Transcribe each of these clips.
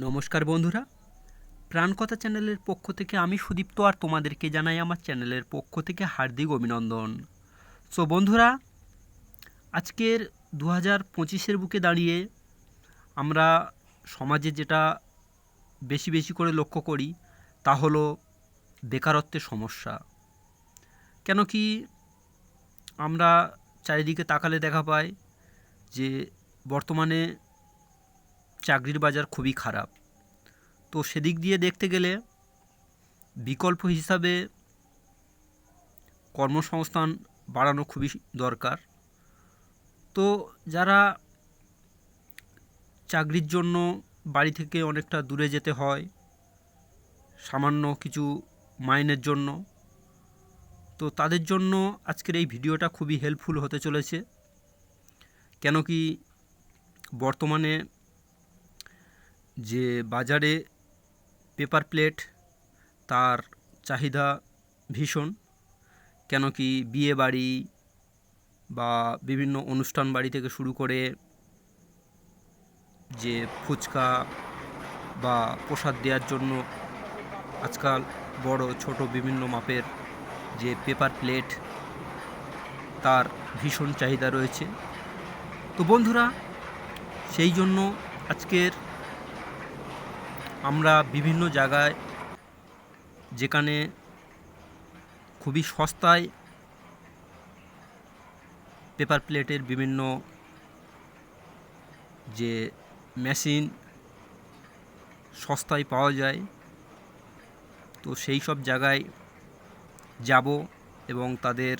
নমস্কার বন্ধুরা। প্রাণকথা চ্যানেলের পক্ষ থেকে আমি সুদীপ্ত আর তোমাদেরকে জানাই আমার চ্যানেলের পক্ষ থেকে হার্দিক অভিনন্দন। সো বন্ধুরা, আজকের দু হাজার পঁচিশের বুকে দাঁড়িয়ে আমরা সমাজে যেটা বেশি বেশি করে লক্ষ্য করি, তা হলো বেকারত্বের সমস্যা। কেন কি আমরা চারিদিকে তাকালে দেখা পাই যে বর্তমানে চাকরির বাজার খুবই খারাপ। তো সেদিক দিয়ে দেখতে গেলে বিকল্প হিসাবে কর্মসংস্থান বাড়ানো খুবই দরকার। তো যারা চাকরির জন্য বাড়ি থেকে অনেকটা দূরে যেতে হয়, সামান্য কিছু মাইনের জন্য, তো তাদের জন্য আজকের এই ভিডিওটা খুবই হেল্পফুল হতে চলেছে। কেন কি বর্তমানে যে বাজারে পেপার প্লেট তার চাহিদা ভীষণ কেন কি বিয়ে বাড়ি বা বিভিন্ন অনুষ্ঠান বাড়ি থেকে শুরু করে যে ফুচকা বা প্রসাদ দেওয়ার জন্য আজকাল বড়, ছোট বিভিন্ন মাপের যে পেপার প্লেট তার ভীষণ চাহিদা রয়েছে। তো বন্ধুরা, সেই জন্য আজকের আমরা বিভিন্ন জায়গায় যেখানে খুবই সস্তায় পেপার প্লেটের বিভিন্ন যে মেশিন সস্তায় পাওয়া যায়। তো সেই সব জায়গায় যাব এবং তাদের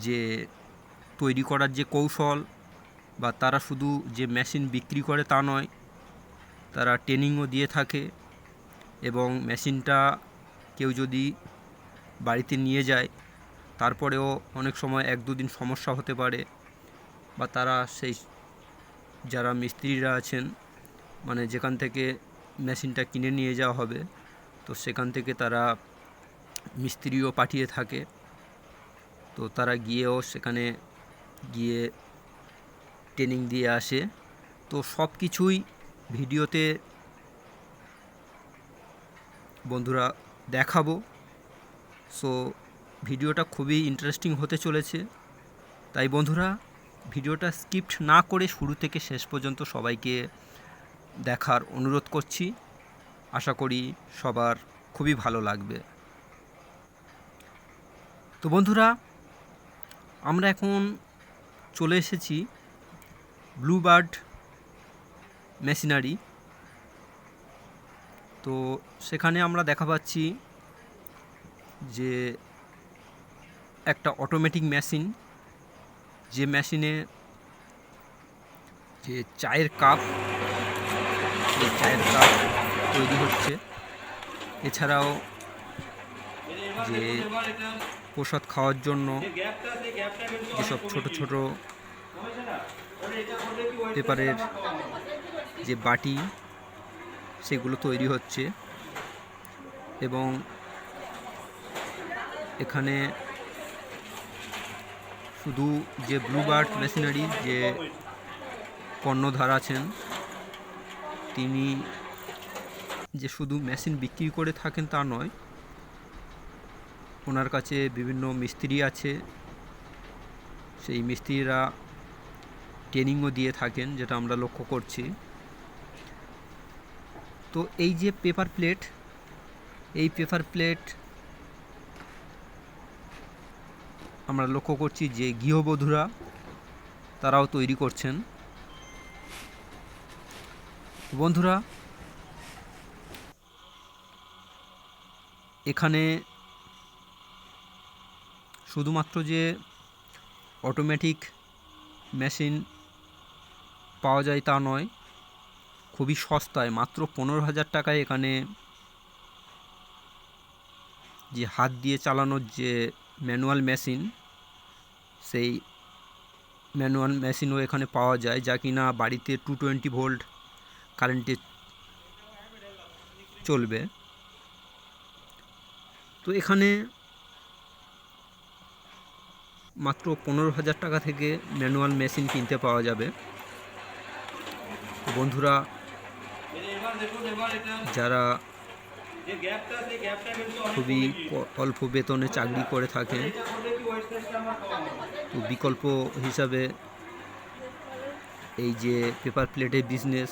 যে তৈরি করার যে কৌশল বা তারা শুধু যে মেশিন বিক্রি করে তা নয় তারা ট্রেনিংও দিয়ে থাকে এবং মেশিনটা কেউ যদি বাড়িতে নিয়ে যায়, তারপরেও অনেক সময় এক দুদিন সমস্যা হতে পারে বা তারা সেই যারা মিস্ত্রিরা আছেন মানে যেখান থেকে মেশিনটা কিনে নিয়ে যাওয়া হবে, তো সেখান থেকে তারা মিস্ত্রিও পাঠিয়ে থাকে। তো তারা গিয়েও সেখানে গিয়ে ট্রেনিং দিয়ে আসে। তো সব কিছুই ভিডিওতে বন্ধুরা দেখাবো। সো ভিডিওটা খুবই ইন্টারেস্টিং হতে চলেছে। তাই বন্ধুরা, ভিডিওটা স্কিপ্ট না করে শুরু থেকে শেষ পর্যন্ত সবাইকে দেখার অনুরোধ করছি। আশা করি সবার খুবই ভালো লাগবে। তো বন্ধুরা, আমরা এখন চলে এসেছি ব্লুবার্ড মেশিনারি। তো সেখানে আমরা দেখা পাচ্ছি যে একটা অটোমেটিক মেশিন যে মেশিনে যে চায়ের কাপ চায়ের কাপ তৈরি হচ্ছে। এছাড়াও যে প্রসাদ খাওয়ার জন্য যেসব ছোট ছোট পেপারের যে বাটি, সেগুলো তৈরি হচ্ছে এবং এখানে শুধু যে ব্লু ব্লুবার্ড মেশিনারি যে কর্ণধার আছেন, তিনি যে শুধু মেশিন বিক্রি করে থাকেন তা নয়, ওনার কাছে বিভিন্ন মিস্ত্রি আছে। সেই মিস্ত্রিরা ট্রেনিংও দিয়ে থাকেন, যেটা আমরা লক্ষ্য করছি। তো এই যে পেপার প্লেট এই পেপার প্লেট আমরা লক্ষ্য করছি যে গৃহবধূরা তারাও তৈরি করছেন। বন্ধুরা, এখানে শুধুমাত্র যে অটোমেটিক মেশিন পাওয়া যায় তা নয় খুবই সস্তায়, মাত্র পনেরো হাজার টাকায় এখানে যে হাত দিয়ে চালানোর যে ম্যানুয়াল মেশিন, সেই ম্যানুয়াল মেশিনও এখানে পাওয়া যায়, যা কিনা বাড়িতে টু টোয়েন্টি ভোল্ট কারেন্টে চলবে। তো এখানে মাত্র পনেরো হাজার টাকা থেকে ম্যানুয়াল মেশিন কিনতে পাওয়া যাবে। বন্ধুরা যারা খুবই অল্প বেতনে চাকরি করে থাকে এটা করলে কি ওয়েট টেস্টটা আমার কম হবে তো বিকল্প হিসাবে এই যে পেপার প্লেটের বিজনেস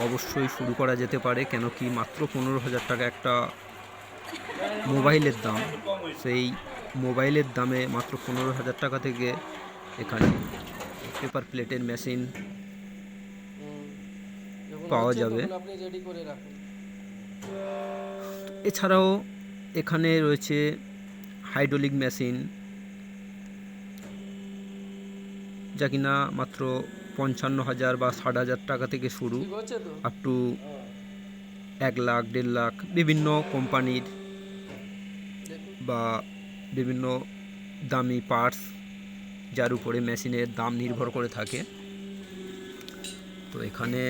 অবশ্যই শুরু করা যেতে পারে, কেন কি মাত্র পনেরো হাজার টাকা একটা মোবাইলের দাম। সেই মোবাইলের দামে মাত্র পনেরো হাজার টাকা থেকে এখানে পেপার প্লেটের মেশিন পাওয়া যাবে। এছাড়াও এখানে রয়েছে হাইড্রোলিক মেশিন যা কিনা মাত্র পঞ্চান্ন হাজার বা ষাট হাজার টাকা থেকে শুরু আপ টু এক লাখ দেড় লাখ বিভিন্ন কোম্পানির বা বিভিন্ন দামি পার্টস যার উপরে মেশিনের দাম নির্ভর করে থাকে। তো এখানে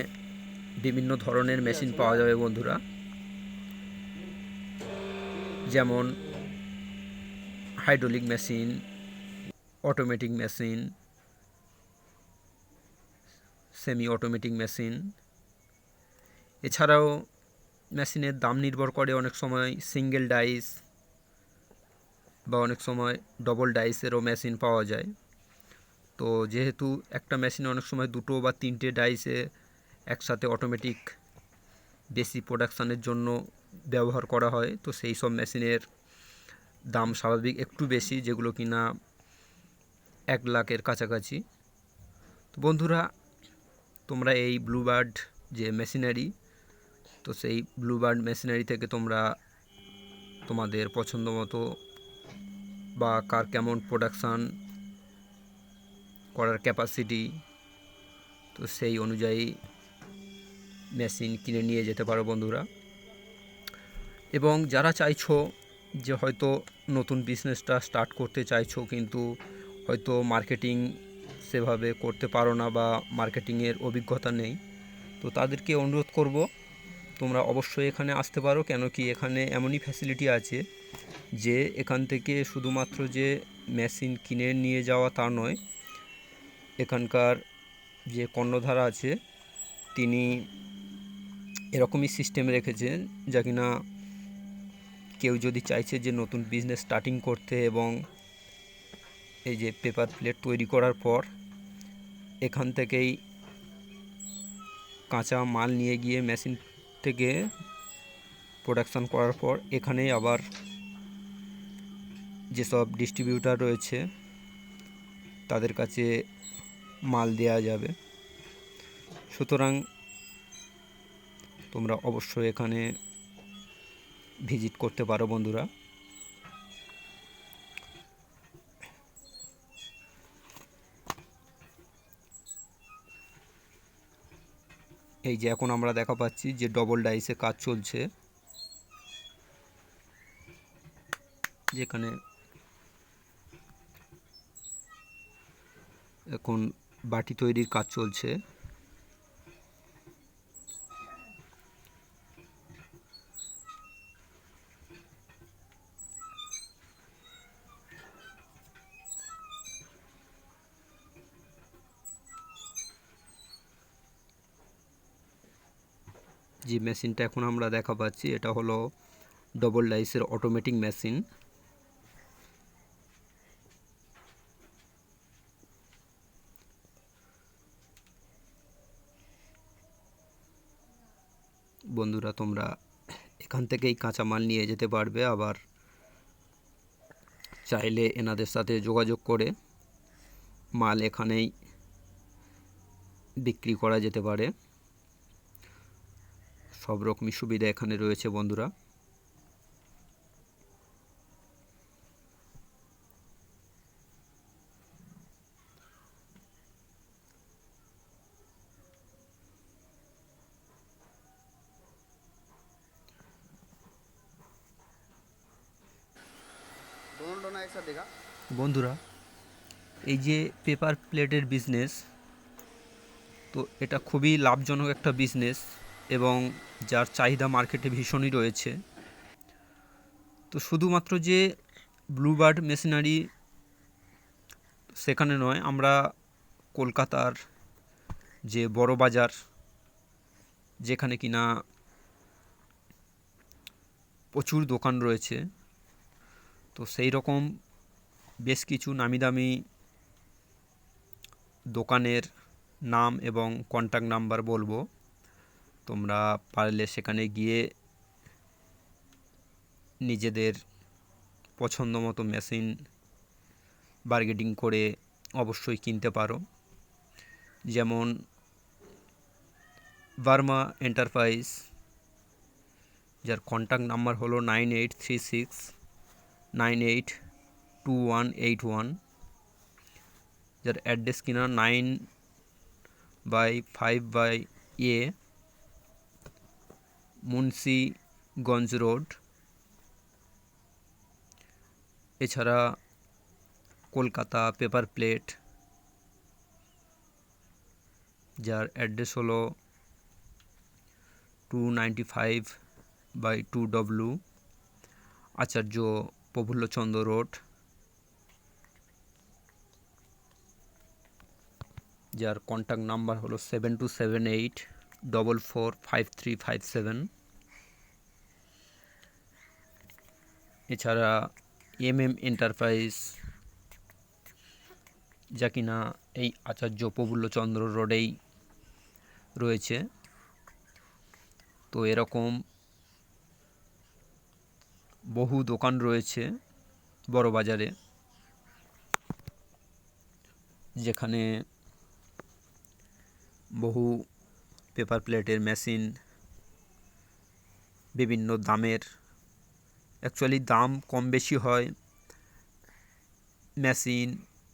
বিভিন্ন ধরনের মেশিন পাওয়া যাবে বন্ধুরা। যেমন hydraulic machine, automatic machine semi automatic machine. এছাড়াও মেশিনের দাম নির্ভর করে অনেক সময় সিঙ্গেল ডাইস বা অনেক সময় ডবল ডাইসেরও মেশিন পাওয়া যায়। তো যেহেতু একটা মেশিনে অনেক সময় দুটো বা তিনটে ডাইসে একসাথে অটোমেটিক বেশি প্রোডাকশানের জন্য ব্যবহার করা হয়। তো সেই সব মেশিনের দাম স্বাভাবিক একটু বেশি, যেগুলো কিনা এক লাখের কাছাকাছি। তো বন্ধুরা, তোমরা এই ব্লুবার্ড যে মেশিনারি তো সেই ব্লুবার্ড মেশিনারি থেকে তোমরা তোমাদের পছন্দ মতো বা কার কেমন প্রোডাকশান করার ক্যাপাসিটি তো সেই অনুযায়ী মেশিন কিনে নিয়ে যেতে পারো বন্ধুরা। এবং যারা চাইছো যে হয়তো নতুন বিজনেসটা স্টার্ট করতে চাইছো কিন্তু হয়তো মার্কেটিং সেভাবে করতে পারো না বা মার্কেটিংয়ের অভিজ্ঞতা নেই, তো তাদেরকে অনুরোধ করব, তোমরা অবশ্যই এখানে আসতে পারো। কেন কি এখানে এমনই ফ্যাসিলিটি আছে যে এখান থেকে শুধুমাত্র যে মেশিন কিনে নিয়ে যাওয়া তা নয়, এখানকার যে কর্ণধারা আছে, তিনি এরকমই সিস্টেম রেখেছেন যা কিনা কেউ যদি চাইছে যে নতুন বিজনেস স্টার্টিং করতে এবং এই যে পেপার প্লেট তৈরি করার পর এখান থেকেই কাঁচা মাল নিয়ে গিয়ে মেশিন থেকে প্রোডাকশান করার পর এখানেই আবার যেসব ডিস্ট্রিবিউটার রয়েছে তাদের কাছে মাল দেয়া যাবে। সুতরাং তোমরা অবশ্যই এখানে ভিজিট করতে পারো, বন্ধুরা। এই যে এখন আমরা দেখা পাচ্ছি যে ডবল ডাইসে কাজ চলছে। যেখানে এখন বাটি তৈরির কাজ চলছে। যে মেশিনটা এখন আমরা দেখা পাচ্ছি। এটা হলো ডবল ডাইসের অটোমেটিক মেশিন বন্ধুরা, তোমরা এখান থেকেই কাঁচামাল নিয়ে যেতে পারবে। আবার চাইলে এনাদের সাথে যোগাযোগ করে মাল এখানেই বিক্রি করা যেতে পারে। সব রকমই সুবিধা এখানে রয়েছে, বন্ধুরা। বন্ধুরা, এই যে পেপার প্লেটের বিজনেস তো এটা খুবই লাভজনক একটা বিজনেস এবং যার চাহিদা মার্কেটে ভীষণই রয়েছে। তো শুধুমাত্র যে ব্লুবার্ড মেশিনারি সেখানে নয়, আমরা কলকাতার যে বড় বাজার, যেখানে কিনা প্রচুর দোকান রয়েছে, তো সেই রকম বেশ কিছু নামি দামি দোকানের নাম এবং কন্ট্যাক্ট নাম্বার বলব। তোমরা পারলে সেখানে গিয়ে নিজেদের পছন্দ মতো মেশিন বার্গেটিং করে অবশ্যই কিনতে পারো। যেমন বার্মা এন্টারপ্রাইজ যার কন্ট্যাক্ট নাম্বার হলো nine eight three six nine eight two one eight one যার অ্যাড্রেস কিনা nine by five by A Munshiganj road. এছাড়া কলকাতা পেপার প্লেট, যার অ্যাড্রেস হলো two ninety five by two W Acharya Prafullachandra road, যার contact number হলো seven two seven eight double four five three five seven এছাড়া M M enterprise, যা কিনা এই আচার্য প্রফুল্লচন্দ্র রোডেই রয়েছে। তো এরকম বহু দোকান রয়েছে বড় বাজারে, যেখানে বহু পেপার প্লেটের মেশিন, বিভিন্ন দামের অ্যাকচুয়ালি দাম কম বেশি হয় মেশিন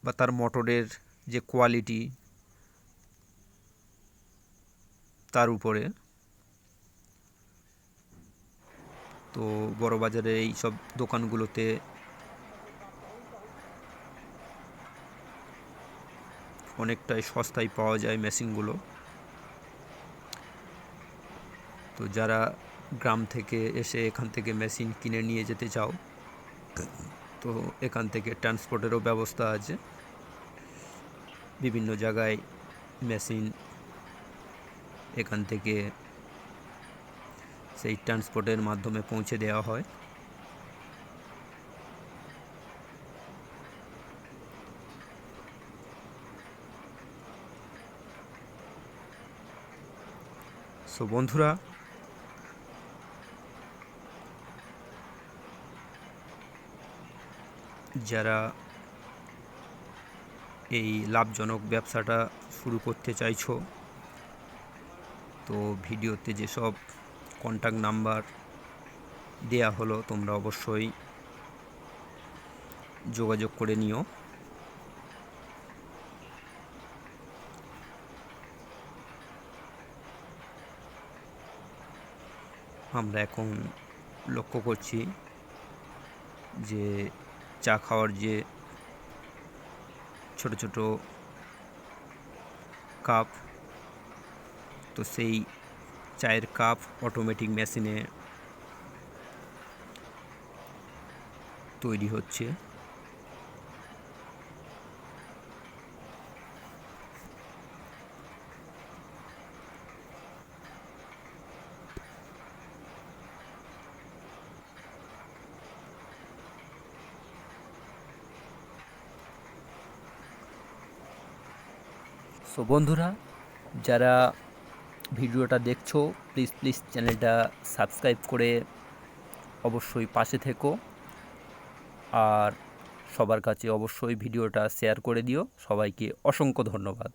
বা তার মোটরের যে কোয়ালিটি তার উপরে। তো বড় বাজারে এই সব দোকানগুলোতে অনেকটাই সস্তায় পাওয়া যায় মেশিনগুলো তো যারা গ্রাম থেকে এসে এখান থেকে মেশিন কিনে নিয়ে যেতে চাও, তো এখান থেকে ট্রান্সপোর্টেরও ব্যবস্থা আছে। বিভিন্ন জায়গায় মেশিন এখান থেকে সেই ট্রান্সপোর্টের মাধ্যমে পৌঁছে দেওয়া হয়। সো বন্ধুরা যারা এই লাভজনক ব্যবসাটা শুরু করতে চাইছো, তো ভিডিওতে যেসব কন্ট্যাক্ট নাম্বার দেয়া হলো, তোমরা অবশ্যই যোগাযোগ করে নিও। আমরা এখন লক্ষ্য করছি যে চা খাওয়ার যে ছোট ছোট কাপ তো সেই চায়ের কাপ অটোমেটিক মেশিনে তৈরি হচ্ছে। সো বন্ধুরা, যারা ভিডিওটা দেখছ প্লিজ প্লিজ চ্যানেলটা সাবস্ক্রাইব করে অবশ্যই পাশে থেকো। আর সবার কাছে অবশ্যই ভিডিওটা শেয়ার করে দিও। সবাইকে অসংখ্য ধন্যবাদ।